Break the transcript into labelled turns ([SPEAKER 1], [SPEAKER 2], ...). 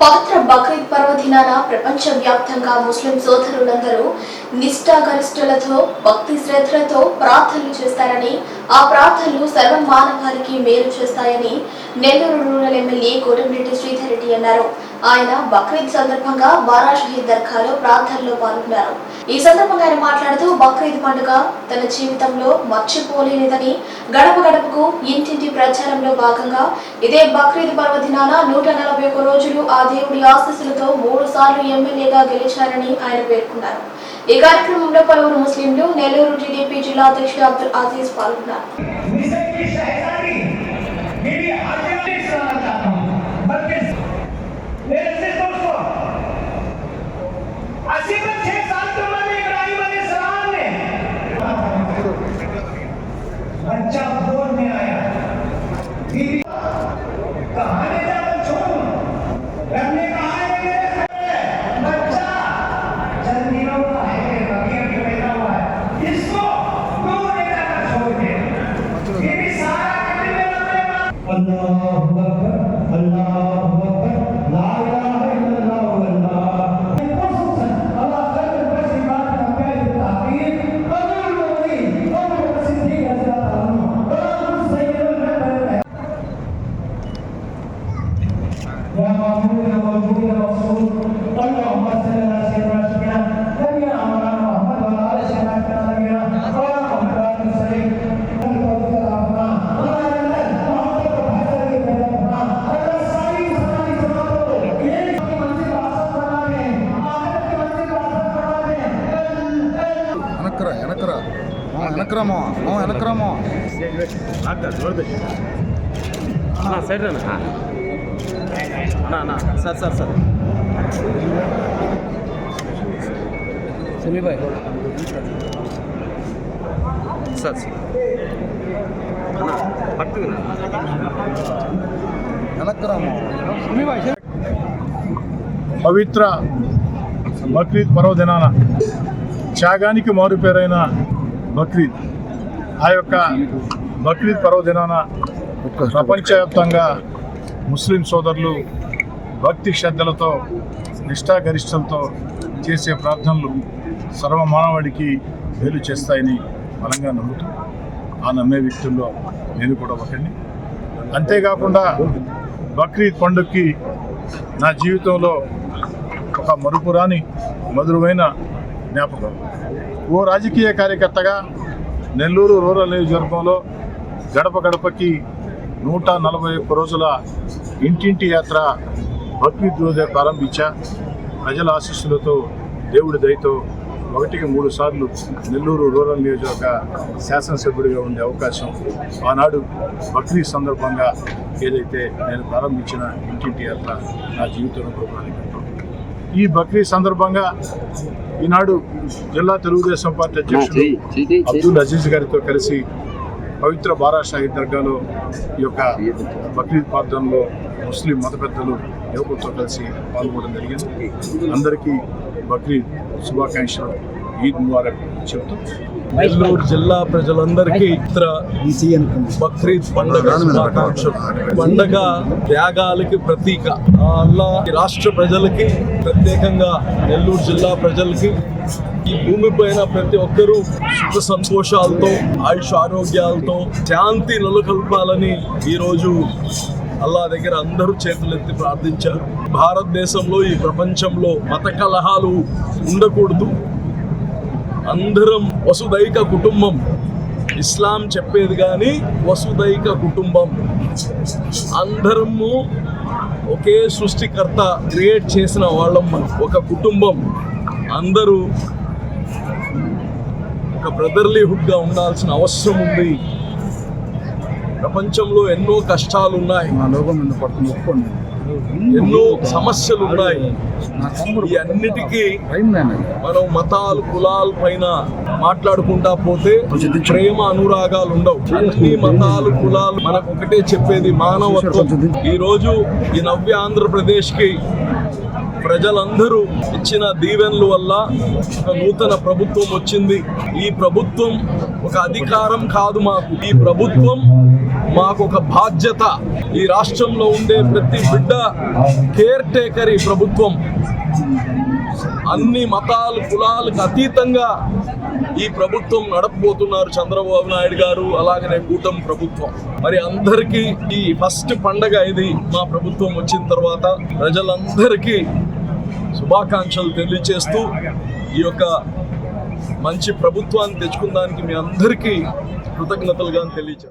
[SPEAKER 1] పవిత్ర బక్రీద్ పర్వదినాన ప్రపంచ వ్యాప్తంగా ముస్లిం సోదరులందరూ నిష్ఠాగరిష్ఠులతో భక్తి శ్రద్ధలతో ప్రార్థనలు చేస్తారని ఆ ప్రార్థనలు సర్వమానవారికి మేలు చేస్తాయని నెల్లూరు రూరల్ ఎమ్మెల్యే కోటమిరెడ్డి శ్రీధర్ రెడ్డి అన్నారు. ఆయన బక్రీద్ సందర్భంగా బారా షహీద్ దర్గాలో ప్రార్థనలో పాల్గొన్నారు. ఈ సందర్భంగా ఆయన మాట్లాడుతూ బక్రీద్ పండుగ తన జీవితంలో మర్చిపోలేనిదని గడప గడపకు ఇంటింటి ప్రచారంలో భాగంగా ఇదే బక్రీద్ పర్వదినాన నూట నలభై ఒక్క రోజులు ఆ దేవుడి ఆశీస్సులతో మూడు సార్లు ఎమ్మెల్యేగా గెలిచారని ఆయన పేర్కొన్నారు. ఈ కార్యక్రమంలో పలువురు ముస్లింలు నెల్లూరు టీడీపీ జిల్లా అధ్యక్షుడు అబ్దుల్ ఆజీజ్ పాల్గొన్నారు.
[SPEAKER 2] எனக்குறாமோ அவன்
[SPEAKER 3] எனக்குறாமோ சரி
[SPEAKER 4] పవిత్ర బక్రీద్ పర్వదినాన త్యాగానికి మారుపేరైన బక్రీద్. ఆ యొక్క బక్రీద్ పర్వదినాన ప్రపంచవ్యాప్తంగా ముస్లిం సోదరులు భక్తి శ్రద్ధలతో నిష్ఠాగరిష్టలతో చేసే ప్రార్థనలు సర్వ మానవాడికి మేలు చేస్తాయని బలంగా నమ్ముతూ ఆ నమ్మే వ్యక్తుల్లో నేను కూడా ఒకరిని అంతేకాకుండా బక్రీద్ పండుగకి నా జీవితంలో ఒక మరుపురాని మధురమైన జ్ఞాపకం. ఓ రాజకీయ కార్యకర్తగా నెల్లూరు రూరల్ నియోజకవర్గంలో గడప గడపకి నూట నలభై ఒక్క రోజుల ఇంటింటి యాత్ర రోజే ప్రారంభించా ప్రజల ఆశీస్సులతో దేవుడి దయతో ఒకటికి మూడు సార్లు నెల్లూరు రూరల్ నియోజకవర్గ శాసనసభ్యుడిగా ఉండే అవకాశం ఆనాడు బక్రీద్ సందర్భంగా ఏదైతే నేను ప్రారంభించిన ఇంటింటి యాత్ర నా జీవితంలో ప్రభుత్వానికి ఈ బక్రీద్ సందర్భంగా ఈనాడు జిల్లా తెలుగుదేశం పార్టీ అధ్యక్షుడు అబ్దుల్ అజీజ్ గారితో కలిసి పవిత్ర బారా షాహిద్ దర్గాలో ఈ యొక్క బక్రీద్ ప్రార్థనలో ముస్లిం మత పెద్దలు యువకులతో కలిసి పాల్గొనడం జరిగింది. అందరికీ బక్రీద్ శుభాకాంక్షలు ఈద్ ముబారక్ చెప్తూ
[SPEAKER 5] నెల్లూరు జిల్లా ప్రజలందరికీ ఇతర బక్రీద్ పండుగ శుభాకాంక్షలు. పండగ త్యాగాలకి ప్రతీక. ఈ రాష్ట్ర ప్రజలకి ప్రత్యేకంగా నెల్లూరు జిల్లా ప్రజలకి ఈ భూమి పైన ప్రతి ఒక్కరూ సుఖ సంతోషాలతో ఆయుష్ ఆరోగ్యాలతో శాంతి నెలకొల్పాలని ఈరోజు అల్లా దగ్గర అందరూ చేతులెత్తి ప్రార్థించారు. భారతదేశంలో ఈ ప్రపంచంలో మత కలహాలు ఉండకూడదు. అందరం వసుదైక కుటుంబం. ఇస్లాం చెప్పేది కానీ వసుదైక కుటుంబం. అందరము ఒకే సృష్టికర్త క్రియేట్ చేసిన వాళ్ళం మనం. ఒక కుటుంబం. అందరూ ఒక బ్రదర్లీహుడ్గా ఉండాల్సిన అవసరం ఉంది. ప్రపంచంలో ఎన్నో కష్టాలు ఉన్నాయి
[SPEAKER 3] నా లోకం మీద పడుతుంది ఒప్పుకోండి.
[SPEAKER 5] ఎన్నో సమస్యలు ఉన్నాయి. ఈ అన్నిటికీ మనం మతాలు కులాల పైన మాట్లాడుకుంటా పోతే ప్రేమ అనురాగాలు ఉండవు. అన్ని మతాలు కులాలు మనకు ఒకటే చెప్పేది మానవత్వం. ఈ రోజు ఈ నవ్య ఆంధ్రప్రదేశ్కి ప్రజలందరూ ఇచ్చిన దీవెనల వల్ల ఒక నూతన ప్రభుత్వం వచ్చింది. ఈ ప్రభుత్వం ఒక అధికారం కాదు మాకు. ఈ ప్రభుత్వం మాకు ఒక బాధ్యత. ఈ రాష్ట్రంలో ఉండే ప్రతి బిడ్డ కేర్ టేకర్ ఈ ప్రభుత్వం. అన్ని మతాలు కులాలకు అతీతంగా ఈ ప్రభుత్వం నడపబోతున్నారు చంద్రబాబు నాయుడు గారు. అలాగనే కూటమి ప్రభుత్వం. మరి అందరికీ ఈ ఫస్ట్ పండగ ఇది. మా ప్రభుత్వం వచ్చిన తర్వాత ప్రజలందరికీ శుభాకాంక్షలు తెలియచేస్తూ ఈ యొక్క మంచి ప్రభుత్వాన్ని తెచ్చుకున్న దానికి మీ అందరికీ కృతజ్ఞతలుగా తెలియజేస్తాను.